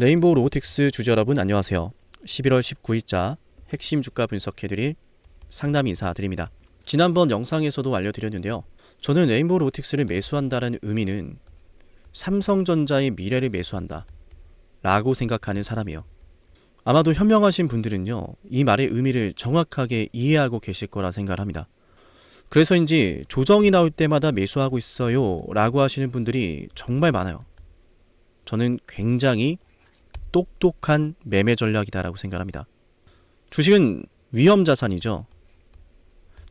레인보우 로보틱스 주주 여러분 안녕하세요. 11월 19일자 핵심 주가 분석해드릴 상담 인사드립니다. 지난번 영상에서도 알려드렸는데요. 저는 레인보우 로보틱스를 매수한다는 의미는 삼성전자의 미래를 매수한다 라고 생각하는 사람이에요. 아마도 현명하신 분들은요, 이 말의 의미를 정확하게 이해하고 계실 거라 생각을 합니다. 그래서인지 조정이 나올 때마다 매수하고 있어요 라고 하시는 분들이 정말 많아요. 저는 굉장히 똑똑한 매매 전략이다라고 생각합니다. 주식은 위험 자산이죠.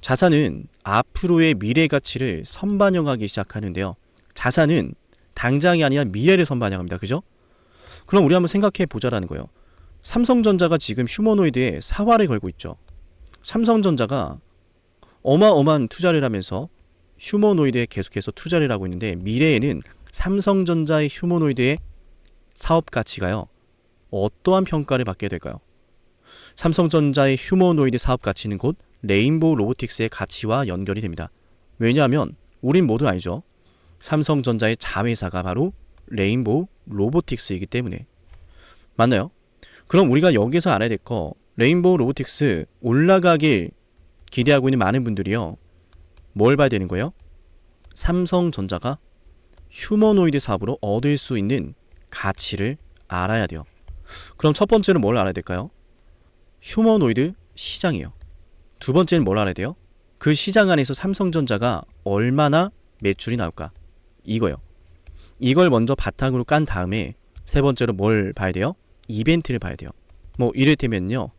자산은 앞으로의 미래 가치를 선반영하기 시작하는데요. 자산은 당장이 아니라 미래를 선반영합니다. 그죠? 그럼 우리 한번 생각해 보자라는 거예요. 삼성전자가 지금 휴머노이드에 사활을 걸고 있죠. 삼성전자가 어마어마한 투자를 하면서 휴머노이드에 계속해서 투자를 하고 있는데 미래에는 삼성전자의 휴머노이드의 사업 가치가요. 어떠한 평가를 받게 될까요? 삼성전자의 휴머노이드 사업 가치는 곧 레인보우 로보틱스의 가치와 연결이 됩니다. 왜냐하면 우린 모두 알죠. 삼성전자의 자회사가 바로 레인보우 로보틱스이기 때문에 맞나요? 그럼 우리가 여기서 알아야 될 거 레인보우 로보틱스 올라가길 기대하고 있는 많은 분들이요. 뭘 봐야 되는 거예요? 삼성전자가 휴머노이드 사업으로 얻을 수 있는 가치를 알아야 돼요. 그럼 첫 번째는 뭘 알아야 될까요? 휴머노이드 시장이에요. 두 번째는 뭘 알아야 돼요? 그 시장 안에서 삼성전자가 얼마나 매출이 나올까? 이거요. 이걸 먼저 바탕으로 깐 다음에 세 번째로 뭘 봐야 돼요? 이벤트를 봐야 돼요. 뭐 이를테면요.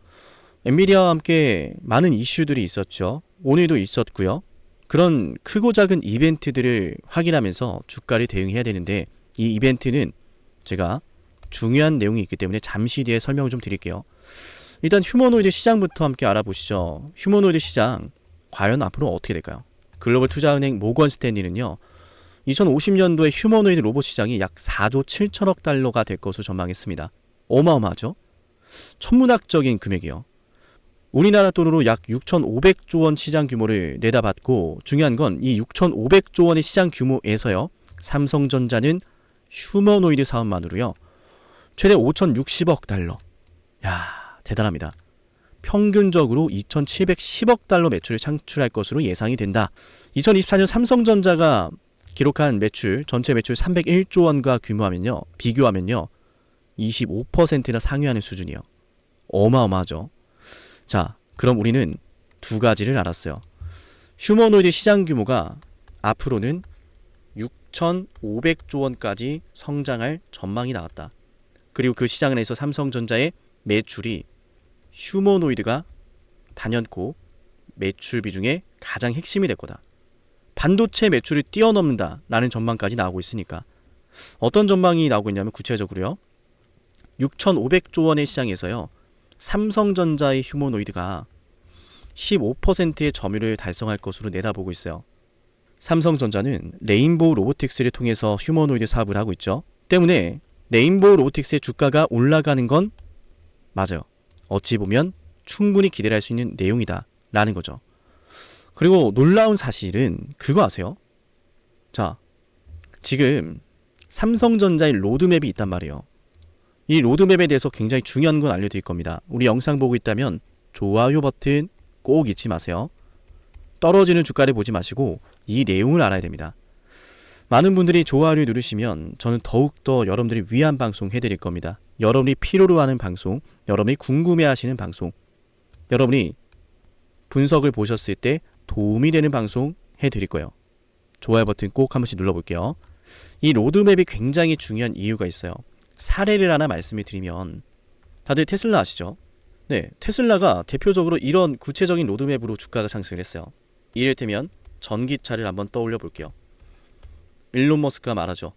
엔비디아와 함께 많은 이슈들이 있었죠. 오늘도 있었고요. 그런 크고 작은 이벤트들을 확인하면서 주가를 대응해야 되는데 이 이벤트는 제가 중요한 내용이 있기 때문에 잠시 뒤에 설명을 좀 드릴게요. 일단 휴머노이드 시장부터 함께 알아보시죠. 휴머노이드 시장 과연 앞으로 어떻게 될까요? 글로벌 투자은행 모건 스탠리는요. 2050년도에 휴머노이드 로봇 시장이 약 4조 7천억 달러가 될 것으로 전망했습니다. 어마어마하죠? 천문학적인 금액이요. 우리나라 돈으로 약 6,500조 원 시장 규모를 내다봤고 중요한 건 이 6,500조 원의 시장 규모에서요. 삼성전자는 휴머노이드 사업만으로요. 최대 5,060억 달러. 야, 대단합니다. 평균적으로 2,710억 달러 매출을 창출할 것으로 예상이 된다. 2024년 삼성전자가 기록한 매출, 전체 매출 301조 원과 규모하면요. 비교하면요. 25%나 상회하는 수준이요. 어마어마하죠. 자, 그럼 우리는 두 가지를 알았어요. 휴머노이드 시장 규모가 앞으로는 6,500조 원까지 성장할 전망이 나왔다. 그리고 그 시장 안에서 삼성전자의 매출이 휴머노이드가 단연코 매출 비중의 가장 핵심이 될 거다. 반도체 매출을 뛰어넘는다라는 전망까지 나오고 있으니까 어떤 전망이 나오고 있냐면 구체적으로요. 6,500조 원의 시장에서요. 삼성전자의 휴머노이드가 15%의 점유율을 달성할 것으로 내다보고 있어요. 삼성전자는 레인보우 로보틱스를 통해서 휴머노이드 사업을 하고 있죠. 때문에 레인보우 로보틱스의 주가가 올라가는 건 맞아요. 어찌 보면 충분히 기대를 할 수 있는 내용이다. 라는 거죠. 그리고 놀라운 사실은 그거 아세요? 자, 지금 삼성전자의 로드맵이 있단 말이에요. 이 로드맵에 대해서 굉장히 중요한 건 알려드릴 겁니다. 우리 영상 보고 있다면 좋아요 버튼 꼭 잊지 마세요. 떨어지는 주가를 보지 마시고 이 내용을 알아야 됩니다. 많은 분들이 좋아요를 누르시면 저는 더욱더 여러분들이 위한 방송 해드릴 겁니다. 여러분이 필요로 하는 방송, 여러분이 궁금해 하시는 방송, 여러분이 분석을 보셨을 때 도움이 되는 방송 해드릴 거예요. 좋아요 버튼 꼭 한 번씩 눌러볼게요. 이 로드맵이 굉장히 중요한 이유가 있어요. 사례를 하나 말씀을 드리면 다들 테슬라 아시죠? 네, 테슬라가 대표적으로 이런 구체적인 로드맵으로 주가가 상승을 했어요. 이를테면 전기차를 한번 떠올려 볼게요. 일론 머스크가 말하죠.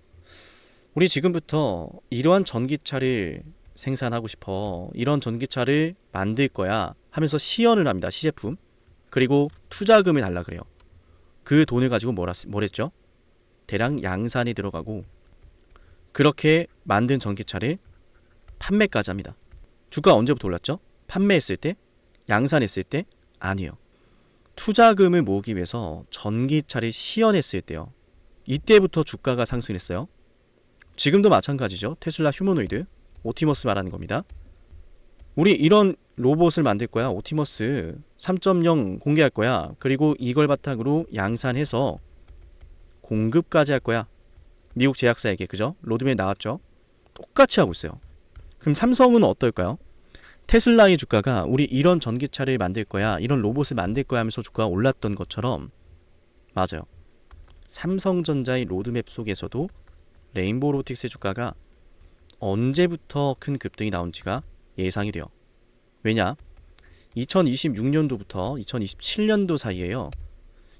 우리 지금부터 이러한 전기차를 생산하고 싶어. 이런 전기차를 만들 거야. 하면서 시연을 합니다. 시제품. 그리고 투자금을 달라 그래요. 그 돈을 가지고 뭐라, 뭐랬죠? 대량 양산이 들어가고 그렇게 만든 전기차를 판매까지 합니다. 주가 언제부터 올랐죠? 판매했을 때? 양산했을 때? 아니요. 투자금을 모으기 위해서 전기차를 시연했을 때요. 이때부터 주가가 상승했어요. 지금도 마찬가지죠. 테슬라 휴머노이드. 오티머스 말하는 겁니다. 우리 이런 로봇을 만들 거야. 오티머스 3.0 공개할 거야. 그리고 이걸 바탕으로 양산해서 공급까지 할 거야. 미국 제약사에게 그죠? 로드맵 나왔죠? 똑같이 하고 있어요. 그럼 삼성은 어떨까요? 테슬라의 주가가 우리 이런 전기차를 만들 거야, 이런 로봇을 만들 거야 하면서 주가가 올랐던 것처럼 맞아요. 삼성전자의 로드맵 속에서도 레인보우 로틱스의 주가가 언제부터 큰 급등이 나온지가 예상이 돼요. 왜냐? 2026년도부터 2027년도 사이에요.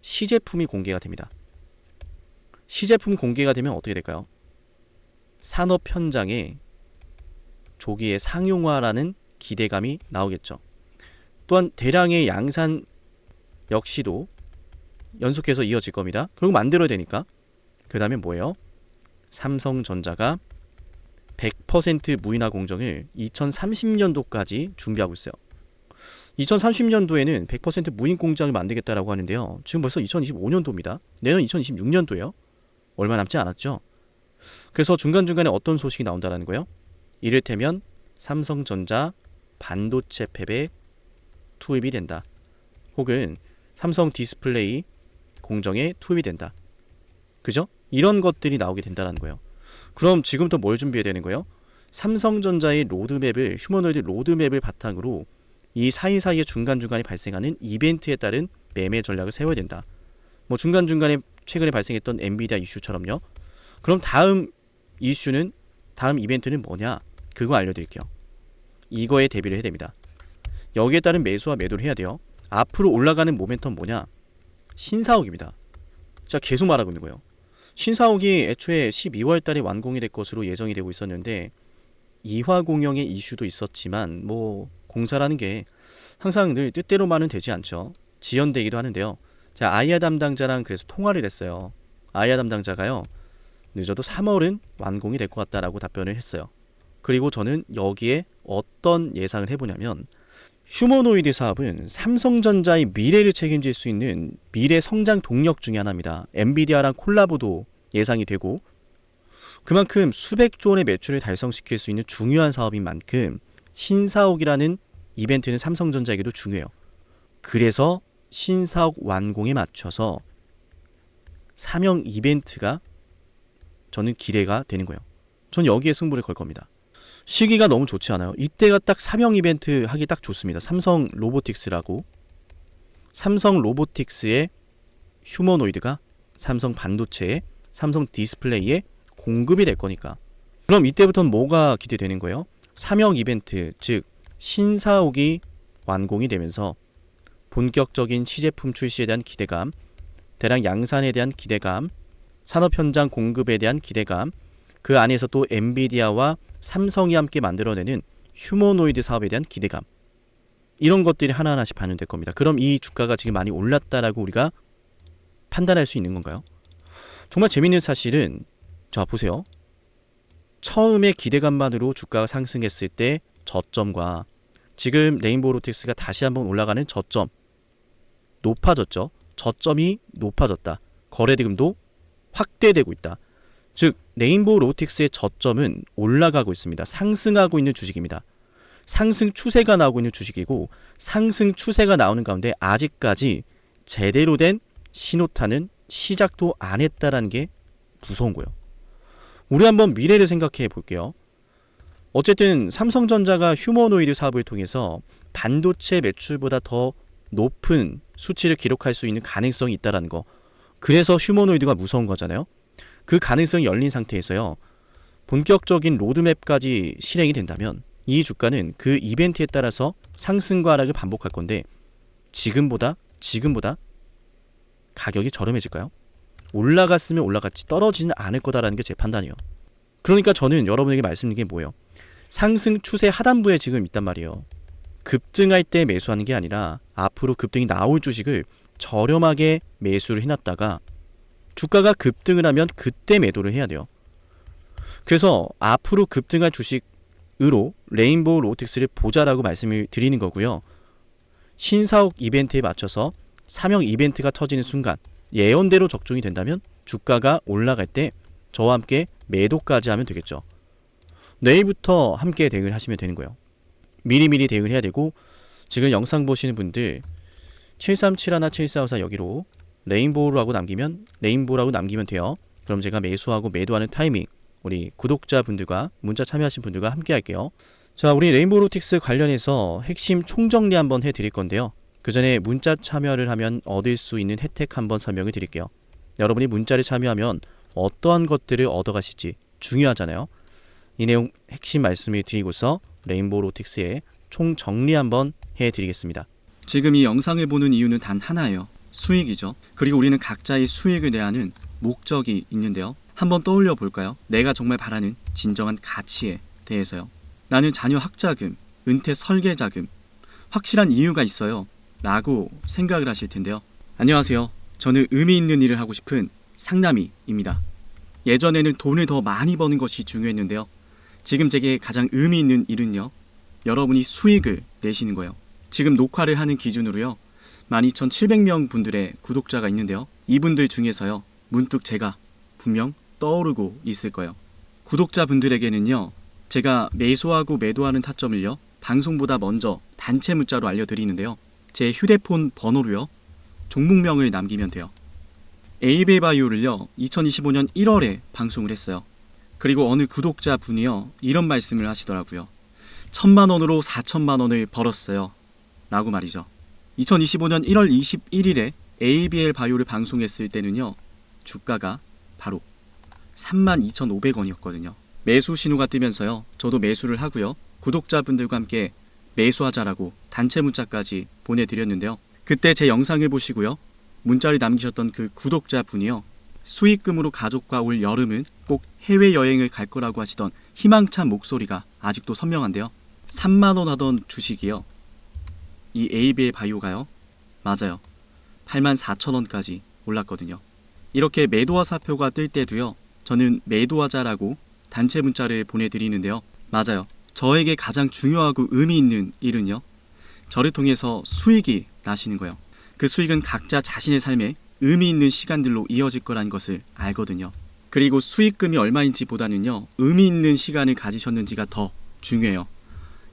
시제품이 공개가 됩니다. 시제품 공개가 되면 어떻게 될까요? 산업 현장에 조기의 상용화라는 기대감이 나오겠죠. 또한 대량의 양산 역시도 연속해서 이어질 겁니다. 결국 만들어야 되니까. 그 다음에 뭐예요? 삼성전자가 100% 무인화 공정을 2030년도까지 준비하고 있어요. 2030년도에는 100% 무인 공장을 만들겠다라고 하는데요. 지금 벌써 2025년도입니다. 내년 2026년도예요. 얼마 남지 않았죠. 그래서 중간중간에 어떤 소식이 나온다는 거예요? 이를테면 삼성전자 반도체 팹에 투입이 된다. 혹은 삼성 디스플레이 공정에 투입이 된다. 그죠? 이런 것들이 나오게 된다는 거예요. 그럼 지금부터 뭘 준비해야 되는 거예요? 삼성전자의 로드맵을 휴머노이드 로드맵을 바탕으로 이 사이사이에 중간중간에 발생하는 이벤트에 따른 매매 전략을 세워야 된다. 뭐 중간중간에 최근에 발생했던 엔비디아 이슈처럼요. 그럼 다음 이슈는 다음 이벤트는 뭐냐? 그거 알려드릴게요. 이거에 대비를 해야 됩니다. 여기에 따른 매수와 매도를 해야 돼요. 앞으로 올라가는 모멘텀 뭐냐? 신사옥입니다. 자 계속 말하고 있는 거예요. 신사옥이 애초에 12월 달에 완공이 될 것으로 예정이 되고 있었는데 이화 공영의 이슈도 있었지만 뭐 공사라는 게 항상 늘 뜻대로만은 되지 않죠. 지연되기도 하는데요. 자 아이아 담당자랑 그래서 통화를 했어요. 아이아 담당자가요. 늦어도 3월은 완공이 될 것 같다라고 답변을 했어요. 그리고 저는 여기에 어떤 예상을 해보냐면 휴머노이드 사업은 삼성전자의 미래를 책임질 수 있는 미래 성장 동력 중의 하나입니다. 엔비디아랑 콜라보도 예상이 되고 그만큼 수백 조 원의 매출을 달성시킬 수 있는 중요한 사업인 만큼 신사옥이라는 이벤트는 삼성전자에게도 중요해요. 그래서 신사옥 완공에 맞춰서 사명 이벤트가 저는 기대가 되는 거예요. 전 여기에 승부를 걸 겁니다. 시기가 너무 좋지 않아요? 이때가 딱 사명 이벤트 하기 딱 좋습니다. 삼성 로보틱스라고 삼성 로보틱스의 휴머노이드가 삼성 반도체에 삼성 디스플레이에 공급이 될 거니까. 그럼 이때부터는 뭐가 기대되는 거예요? 사명 이벤트, 즉 신사옥이 완공이 되면서 본격적인 시제품 출시에 대한 기대감, 대량 양산에 대한 기대감, 산업 현장 공급에 대한 기대감, 그 안에서 또 엔비디아와 삼성이 함께 만들어내는 휴머노이드 사업에 대한 기대감. 이런 것들이 하나하나씩 반영될 겁니다. 그럼 이 주가가 지금 많이 올랐다라고 우리가 판단할 수 있는 건가요? 정말 재밌는 사실은 자 보세요. 처음에 기대감만으로 주가가 상승했을 때 저점과 지금 레인보우 로틱스가 다시 한번 올라가는 저점 높아졌죠. 저점이 높아졌다. 거래대금도 확대되고 있다. 즉 레인보우 로틱스의 저점은 올라가고 있습니다. 상승하고 있는 주식입니다. 상승 추세가 나오고 있는 주식이고 상승 추세가 나오는 가운데 아직까지 제대로 된 신호탄은 시작도 안 했다라는 게 무서운 거예요. 우리 한번 미래를 생각해 볼게요. 어쨌든 삼성전자가 휴머노이드 사업을 통해서 반도체 매출보다 더 높은 수치를 기록할 수 있는 가능성이 있다라는 거. 그래서 휴머노이드가 무서운 거잖아요. 그 가능성이 열린 상태에서요. 본격적인 로드맵까지 실행이 된다면 이 주가는 그 이벤트에 따라서 상승과 하락을 반복할 건데 지금보다 지금보다 가격이 저렴해질까요? 올라갔으면 올라갔지 떨어지는 않을 거다라는 게 제 판단이에요. 그러니까 저는 여러분에게 말씀드린 게 뭐예요? 상승 추세 하단부에 지금 있단 말이에요. 급등할 때 매수하는 게 아니라 앞으로 급등이 나올 주식을 저렴하게 매수를 해놨다가 주가가 급등을 하면 그때 매도를 해야 돼요. 그래서 앞으로 급등할 주식으로 레인보우 로틱스를 보자라고 말씀을 드리는 거고요. 신사옥 이벤트에 맞춰서 사명 이벤트가 터지는 순간 예언대로 적중이 된다면 주가가 올라갈 때 저와 함께 매도까지 하면 되겠죠. 내일부터 함께 대응을 하시면 되는 거예요. 미리미리 대응을 해야 되고 지금 영상 보시는 분들 7371 7454 여기로 레인보우라고 남기면 레인보우라고 남기면 돼요. 그럼 제가 매수하고 매도하는 타이밍 우리 구독자분들과 문자 참여하신 분들과 함께 할게요. 자, 우리 레인보우 로틱스 관련해서 핵심 총정리 한번 해 드릴 건데요. 그 전에 문자 참여를 하면 얻을 수 있는 혜택 한번 설명을 드릴게요. 여러분이 문자를 참여하면 어떠한 것들을 얻어가실지 중요하잖아요. 이 내용 핵심 말씀을 드리고서 레인보우 로틱스의 총 정리 한번 해 드리겠습니다. 지금 이 영상을 보는 이유는 단 하나예요. 수익이죠. 그리고 우리는 각자의 수익을 내야 하는 목적이 있는데요. 한번 떠올려 볼까요? 내가 정말 바라는 진정한 가치에 대해서요. 나는 자녀 학자금, 은퇴 설계 자금, 확실한 이유가 있어요. 라고 생각을 하실 텐데요. 안녕하세요. 저는 의미 있는 일을 하고 싶은 상남이입니다. 예전에는 돈을 더 많이 버는 것이 중요했는데요. 지금 제게 가장 의미 있는 일은요. 여러분이 수익을 내시는 거예요. 지금 녹화를 하는 기준으로요. 12,700명 분들의 구독자가 있는데요. 이분들 중에서요. 문득 제가 분명 떠오르고 있을 거예요. 구독자 분들에게는요. 제가 매수하고 매도하는 타점을요. 방송보다 먼저 단체 문자로 알려드리는데요. 제 휴대폰 번호로요. 종목명을 남기면 돼요. 에이베 바이오를요. 2025년 1월에 방송을 했어요. 그리고 어느 구독자 분이요. 이런 말씀을 하시더라고요. 천만 원으로 4천만 원을 벌었어요. 라고 말이죠. 2025년 1월 21일에 ABL 바이오를 방송했을 때는요. 주가가 바로 32,500원이었거든요. 매수 신호가 뜨면서요. 저도 매수를 하고요. 구독자분들과 함께 매수하자라고 단체 문자까지 보내드렸는데요. 그때 제 영상을 보시고요. 문자를 남기셨던 그 구독자분이요. 수익금으로 가족과 올 여름은 꼭 해외여행을 갈 거라고 하시던 희망찬 목소리가 아직도 선명한데요. 3만원 하던 주식이요. 이 ABL 바이오가요. 맞아요. 8만 4천 원까지 올랐거든요. 이렇게 매도와 사표가 뜰 때도요. 저는 매도하자라고 단체 문자를 보내드리는데요. 맞아요. 저에게 가장 중요하고 의미 있는 일은요. 저를 통해서 수익이 나시는 거예요. 그 수익은 각자 자신의 삶에 의미 있는 시간들로 이어질 거라는 것을 알거든요. 그리고 수익금이 얼마인지 보다는요. 의미 있는 시간을 가지셨는지가 더 중요해요.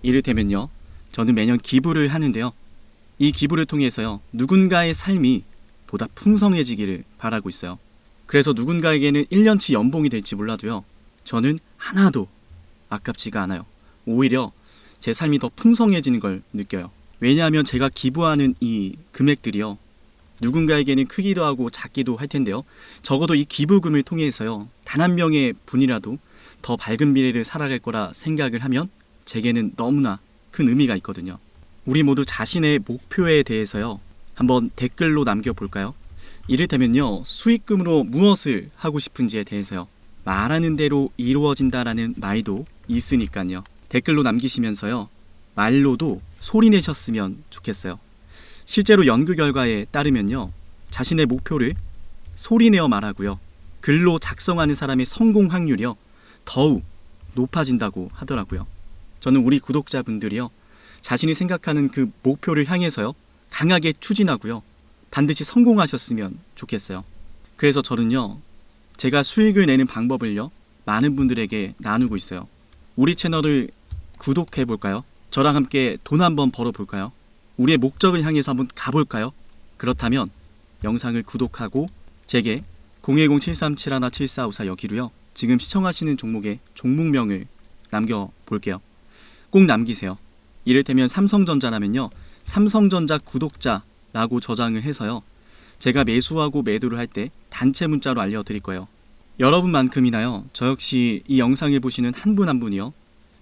이를테면요. 저는 매년 기부를 하는데요. 이 기부를 통해서요. 누군가의 삶이 보다 풍성해지기를 바라고 있어요. 그래서 누군가에게는 1년치 연봉이 될지 몰라도요. 저는 하나도 아깝지가 않아요. 오히려 제 삶이 더 풍성해지는 걸 느껴요. 왜냐하면 제가 기부하는 이 금액들이요. 누군가에게는 크기도 하고 작기도 할 텐데요. 적어도 이 기부금을 통해서요. 단 한 명의 분이라도 더 밝은 미래를 살아갈 거라 생각을 하면 제게는 너무나 큰 의미가 있거든요. 우리 모두 자신의 목표에 대해서요. 한번 댓글로 남겨볼까요? 이를테면요. 수익금으로 무엇을 하고 싶은지에 대해서요. 말하는 대로 이루어진다라는 말도 있으니까요. 댓글로 남기시면서요. 말로도 소리 내셨으면 좋겠어요. 실제로 연구 결과에 따르면요. 자신의 목표를 소리 내어 말하고요. 글로 작성하는 사람의 성공 확률이요. 더욱 높아진다고 하더라고요. 저는 우리 구독자분들이요. 자신이 생각하는 그 목표를 향해서요. 강하게 추진하고요. 반드시 성공하셨으면 좋겠어요. 그래서 저는요. 제가 수익을 내는 방법을요. 많은 분들에게 나누고 있어요. 우리 채널을 구독해 볼까요? 저랑 함께 돈 한번 벌어 볼까요? 우리의 목적을 향해서 한번 가볼까요? 그렇다면 영상을 구독하고 제게 010-7371-7454 여기로요. 지금 시청하시는 종목의 종목명을 남겨 볼게요. 꼭 남기세요. 이를테면 삼성전자라면요. 삼성전자 구독자라고 저장을 해서요. 제가 매수하고 매도를 할 때 단체 문자로 알려드릴 거예요. 여러분만큼이나요. 저 역시 이 영상을 보시는 한분한 분이요.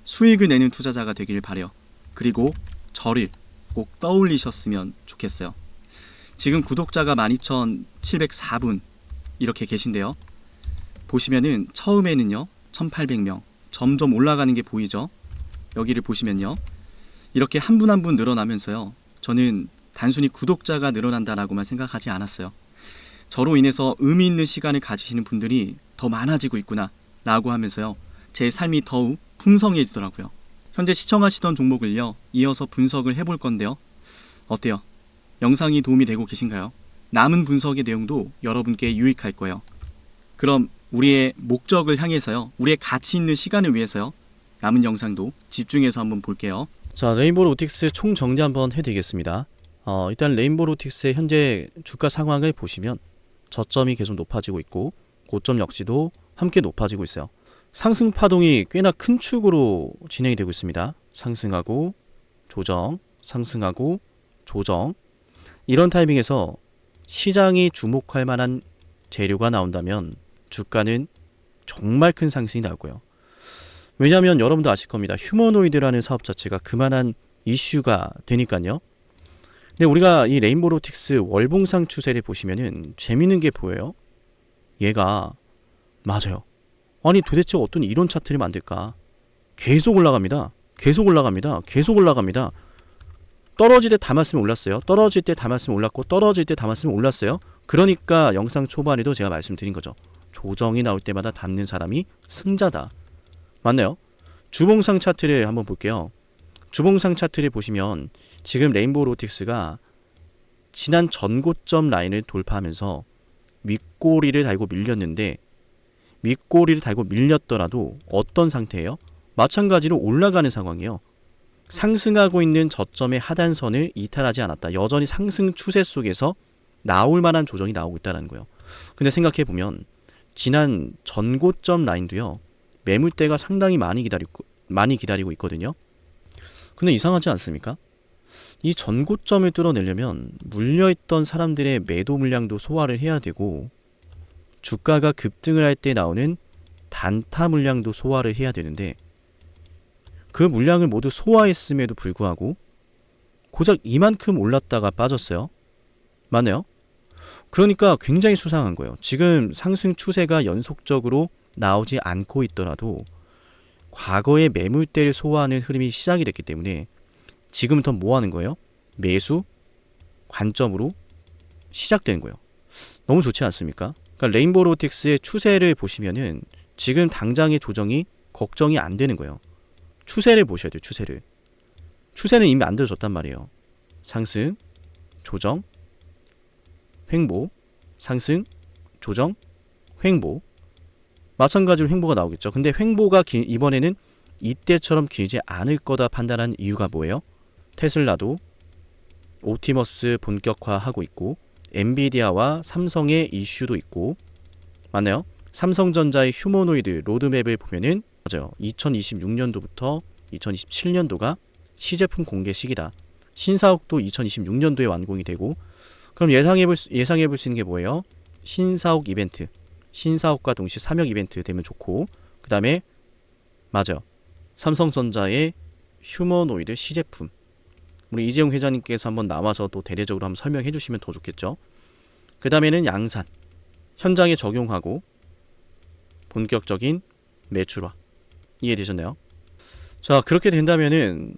수익을 내는 투자자가 되기를 바래요. 그리고 저를 꼭 떠올리셨으면 좋겠어요. 지금 구독자가 12,704분 이렇게 계신데요. 보시면은 처음에는요. 1,800명 점점 올라가는 게 보이죠? 여기를 보시면요. 이렇게 한 분 한 분 늘어나면서요. 저는 단순히 구독자가 늘어난다라고만 생각하지 않았어요. 저로 인해서 의미 있는 시간을 가지시는 분들이 더 많아지고 있구나 라고 하면서요. 제 삶이 더욱 풍성해지더라고요. 현재 시청하시던 종목을요. 이어서 분석을 해볼 건데요. 어때요? 영상이 도움이 되고 계신가요? 남은 분석의 내용도 여러분께 유익할 거예요. 그럼 우리의 목적을 향해서요. 우리의 가치 있는 시간을 위해서요. 남은 영상도 집중해서 한번 볼게요. 자, 레인보우 로틱스 총 정리 한번 해드리겠습니다. 어, 일단 레인보우 로틱스의 현재 주가 상황을 보시면 저점이 계속 높아지고 있고 고점 역시도 함께 높아지고 있어요. 상승 파동이 꽤나 큰 축으로 진행이 되고 있습니다. 상승하고 조정, 상승하고 조정. 이런 타이밍에서 시장이 주목할 만한 재료가 나온다면 주가는 정말 큰 상승이 나올 거예요. 왜냐하면 여러분도 아실 겁니다. 휴머노이드라는 사업 자체가 그만한 이슈가 되니까요. 근데 우리가 이 레인보로틱스 월봉상 추세를 보시면은 재밌는 게 보여요. 얘가 맞아요. 아니 도대체 어떤 이런 차트를 만들까? 계속 올라갑니다. 계속 올라갑니다. 계속 올라갑니다. 떨어질 때 담았으면 올랐어요. 떨어질 때 담았으면 올랐고 떨어질 때 담았으면 올랐어요. 그러니까 영상 초반에도 제가 말씀드린 거죠. 조정이 나올 때마다 닿는 사람이 승자다. 맞나요? 주봉상 차트를 한번 볼게요. 주봉상 차트를 보시면 지금 레인보우 로틱스가 지난 전고점 라인을 돌파하면서 윗꼬리를 달고 밀렸는데 윗꼬리를 달고 밀렸더라도 어떤 상태예요? 마찬가지로 올라가는 상황이에요. 상승하고 있는 저점의 하단선을 이탈하지 않았다. 여전히 상승 추세 속에서 나올 만한 조정이 나오고 있다는 거예요. 근데 생각해 보면 지난 전고점 라인도요. 매물대가 상당히 많이 기다리고 많이 기다리고 있거든요. 근데 이상하지 않습니까? 이 전고점을 뚫어내려면 물려있던 사람들의 매도 물량도 소화를 해야 되고 주가가 급등을 할 때 나오는 단타 물량도 소화를 해야 되는데 그 물량을 모두 소화했음에도 불구하고 고작 이만큼 올랐다가 빠졌어요. 맞나요? 그러니까 굉장히 수상한 거예요. 지금 상승 추세가 연속적으로 나오지 않고 있더라도 과거의 매물대를 소화하는 흐름이 시작이 됐기 때문에 지금부터 뭐 하는 거예요? 매수 관점으로 시작되는 거예요. 너무 좋지 않습니까? 그러니까 레인보우 로틱스의 추세를 보시면은 지금 당장의 조정이 걱정이 안 되는 거예요. 추세를 보셔야 돼요. 추세를. 추세는 이미 만들어졌단 말이에요. 상승, 조정, 횡보, 상승, 조정, 횡보. 마찬가지로 횡보가 나오겠죠. 근데 횡보가 기, 이번에는 이때처럼 길지 않을 거다 판단한 이유가 뭐예요? 테슬라도 옵티머스 본격화하고 있고 엔비디아와 삼성의 이슈도 있고 맞나요? 삼성전자의 휴머노이드 로드맵을 보면은 맞아요. 2026년도부터 2027년도가 시제품 공개 시기다. 신사옥도 2026년도에 완공이 되고 그럼 예상해 볼 예상해 볼 수 있는 게 뭐예요? 신사옥 이벤트. 신사옥과 동시에 삼역 이벤트 되면 좋고 그 다음에 맞아요. 삼성전자의 휴머노이드 시제품. 우리 이재용 회장님께서 한번 나와서 또 대대적으로 한번 설명해 주시면 더 좋겠죠. 그 다음에는 양산. 현장에 적용하고 본격적인 매출화. 이해되셨나요? 자, 그렇게 된다면은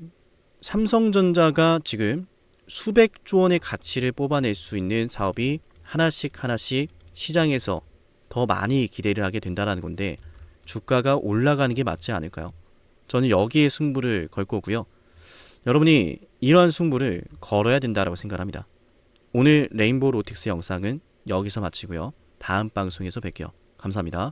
삼성전자가 지금 수백조 원의 가치를 뽑아낼 수 있는 사업이 하나씩 하나씩 시장에서 더 많이 기대를 하게 된다는 건데 주가가 올라가는 게 맞지 않을까요? 저는 여기에 승부를 걸 거고요. 여러분이 이러한 승부를 걸어야 된다고 생각합니다. 오늘 레인보우 로틱스 영상은 여기서 마치고요. 다음 방송에서 뵐게요. 감사합니다.